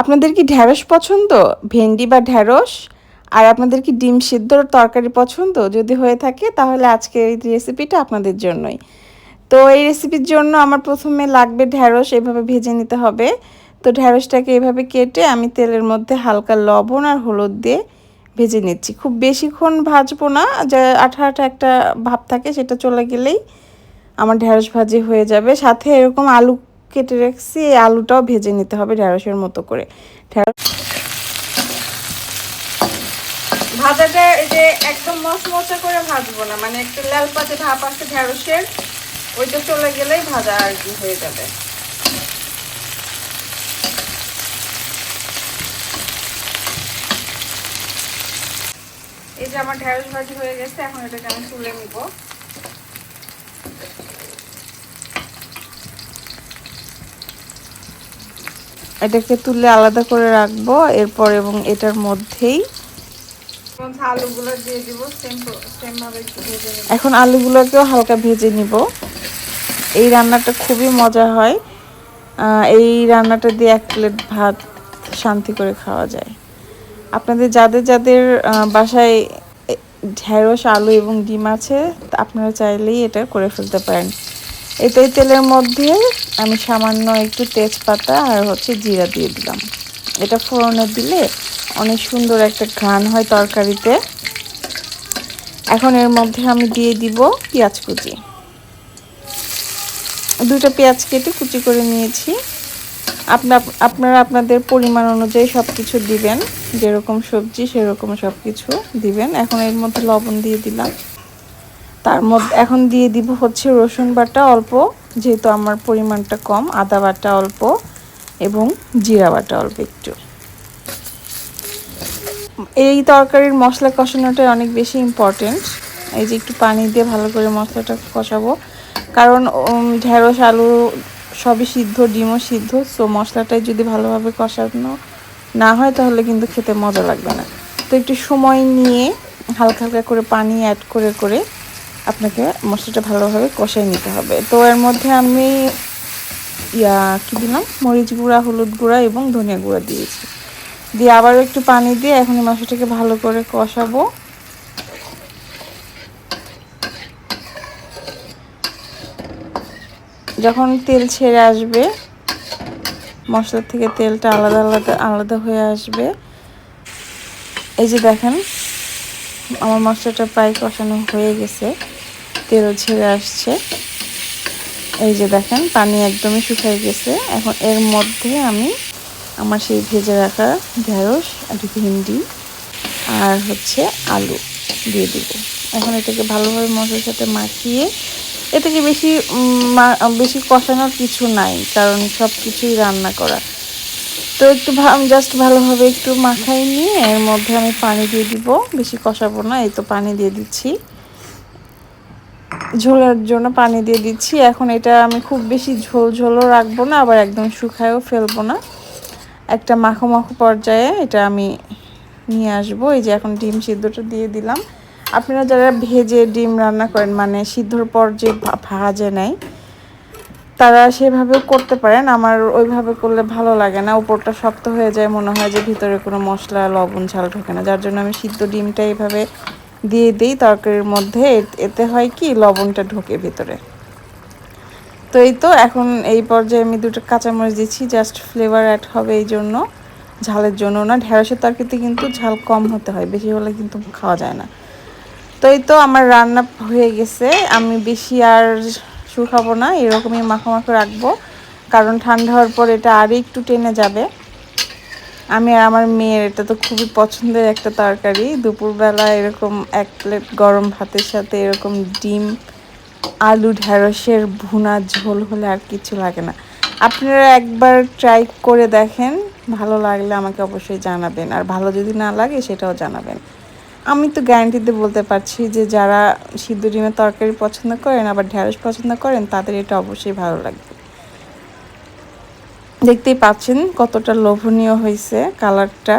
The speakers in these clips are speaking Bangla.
আপনাদের কি ঢ্যাঁড়স পছন্দ? ভেন্ডি বা ঢ্যাঁড়স? আর আপনাদের কি ডিম সিদ্ধর তরকারি পছন্দ? যদি হয়ে থাকে, তাহলে আজকে এই রেসিপিটা আপনাদের জন্যই। তো এই রেসিপির জন্য আমার প্রথমে লাগবে ঢ্যাঁড়স, এভাবে ভেজে নিতে হবে। তো ঢ্যাঁড়সটাকে এভাবে কেটে আমি তেলের মধ্যে হালকা লবণ আর হলুদ দিয়ে ভেজে নিচ্ছি। খুব বেশিক্ষণ ভাজবো না, যে আঠা আঠা একটা ভাব থাকে, সেটা চলে গেলেই আমার ঢ্যাঁড়স ভাজি হয়ে যাবে। সাথে এরকম আলু কেটে রাখছি, এই আলুটাও ভেজে নিতে হবে ঢ্যাঁড়সের মতো করে। ভাজাটা এই যে একদম করে ভাজবো না মানে একটু ভাপ ঢ্যাঁড়সের ওইটা চলে গেলেই ভাজা আর কি হয়ে যাবে। এই যে আমার ঢ্যাঁড়স ভাজি হয়ে গেছে, এখন এটাকে আমি তুলে নিব। এটাকে তুলে আলাদা করে রাখব এরপর এবং এটার মধ্যেই এখন আলুগুলোকেও হালকা ভেজে নিব। এই রান্নাটা খুবই মজা হয়। এই রান্নাটা দিয়ে এক প্লেট ভাত শান্তি করে খাওয়া যায়। আপনাদের যাদের যাদের বাসায় ঢেঁড়স আলু এবং ডিম আছে আপনারা চাইলেই এটা করে ফেলতে পারেন। এটাই তেলের মধ্যে আমি সামান্য একটু তেজপাতা আর হচ্ছে জিরা দিয়ে দিলাম। এটা ফোড়নে দিলে অনেক সুন্দর একটা ঘ্রাণ হয় তরকারিতে। এখন এর মধ্যে আমি দিয়ে দিব পেঁয়াজ কুচি। দুটো পেঁয়াজ কেটে কুচি করে নিয়েছি। আপনার আপনারা আপনাদের পরিমাণ অনুযায়ী সব কিছু দিবেন। যেরকম সবজি, সেরকম সব কিছু দিবেন। এখন এর মধ্যে লবণ দিয়ে দিলাম। তার মধ্যে এখন দিয়ে দিব হচ্ছে রসুন বাটা অল্প, যেহেতু আমার পরিমাণটা কম, আদা বাটা অল্প এবং জিরা বাটা অল্প একটু। এই তরকারির মশলা কষানোটা অনেক বেশি ইম্পর্টেন্ট এই যে একটু পানি দিয়ে ভালো করে মশলাটা কষাবো। কারণ ঢেঁড়স, আলু সবই সিদ্ধ, ডিমও সিদ্ধ সো মশলাটাই যদি ভালোভাবে কষানো না হয়, তাহলে কিন্তু খেতে মজা লাগবে না। তো একটু সময় নিয়ে হালকা হালকা করে পানি অ্যাড করে করে আপনাকে মশলাটা ভালোভাবে কষাই নিতে হবে। তো এর মধ্যে আমি ইয়া কী দিলাম? মরিচ গুঁড়া, হলুদ গুঁড়া এবং ধনিয়া গুঁড়া দিয়েছি। দিয়ে আবারও একটু পানি দিয়ে এখন মশলাটাকে ভালো করে কষাবো। যখন তেল ছেড়ে আসবে মশলা থেকে তেলটা আলাদা আলাদা আলাদা হয়ে আসবে। এই যে দেখেন, আমার মশলাটা প্রায় কষানো হয়ে গেছে। তেল ছেড়ে আসছে। এই যে দেখেন, পানি একদমই শুকিয়ে গেছে। এখন এর মধ্যে আমি আমার সেই ভেজে রাখা ঢেঁড়স, আর ভিন্ডি, আর হচ্ছে আলু দিয়ে দিব। এখন এটাকে ভালোভাবে মশলার সাথে মাখিয়ে এ থেকে বেশি বেশি কষানোর কিছু নাই, কারণ সব কিছুই রান্না করা। তো একটু জাস্ট ভালোভাবে একটু মাখাই নিয়ে, এর মধ্যে আমি পানি দিয়ে দিব। বেশি কষাবো না, এই তো পানি দিয়ে দিচ্ছি। ঝোলের জন্য পানি দিয়ে দিচ্ছি। এখন এটা আমি খুব বেশি ঝোল ঝোলও রাখব না, আবার একদম শুকায়ও ফেলব না। একটা মাখো মাখো পর্যায়ে এটা আমি নিয়ে আসব। এই যে এখন ডিম সিদ্ধটা দিয়ে দিলাম। আপনারা যারা ভেজে ডিম রান্না করেন মানে সিদ্ধর পর যে ভাজে নেয়, তারা সেভাবেও করতে পারেন। আমার ওইভাবে করলে ভালো লাগে না। উপরটা শক্ত হয়ে যায়, মনে হয় যে ভিতরে কোনো মশলা, লবণ, ঝাল ঢোকে না। যার জন্য আমি সিদ্ধ ডিমটা এইভাবে দিয়ে দিই তরকারির মধ্যে। এতে হয় কি, লবণটা ঢোকে ভিতরে। তো এই তো এখন এই পর্যায়ে আমি দুটো কাঁচামরিচ দিচ্ছি জাস্ট ফ্লেভার অ্যাড হবে এই জন্য। ঝালের জন্য না, ঢেঁড়সের তরকারিতে কিন্তু ঝাল কম হতে হয়, বেশি হলে কিন্তু খাওয়া যায় না। তো এই তো আমার রান্না হয়ে গেছে, আমি বেশি আর শুকাবো না, এরকমই মাখো মাখো রাখব। কারণ ঠান্ডা হওয়ার পর এটা আরও একটু টেনে যাবে। আমি আর আমার মেয়ের, এটা তো খুবই পছন্দের একটা তরকারি। দুপুরবেলা এরকম এক প্লেট গরম ভাতের সাথে এরকম ডিম, আলু ঢেঁড়সের ভুনা, ঝোল হলে আর কিছু লাগে না। আপনারা একবার ট্রাই করে দেখেন, ভালো লাগলে আমাকে অবশ্যই জানাবেন। আর ভালো যদি না লাগে, সেটাও জানাবেন। আমি তো গ্যারান্টিতে বলতে পারছি যে যারা সিদ্ধ ডিমের তরকারি পছন্দ করেন, আবার ঢ্যাঁড়স পছন্দ করেন, তাদের এটা অবশ্যই ভালো লাগবে। দেখতেই পাচ্ছেন কতটা লোভনীয় হয়েছে কালারটা।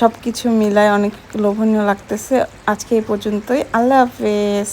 সব কিছু মিলায় অনেক লোভনীয় লাগতেছে। আজকে এই পর্যন্তই। আল্লাহ হাফেজ।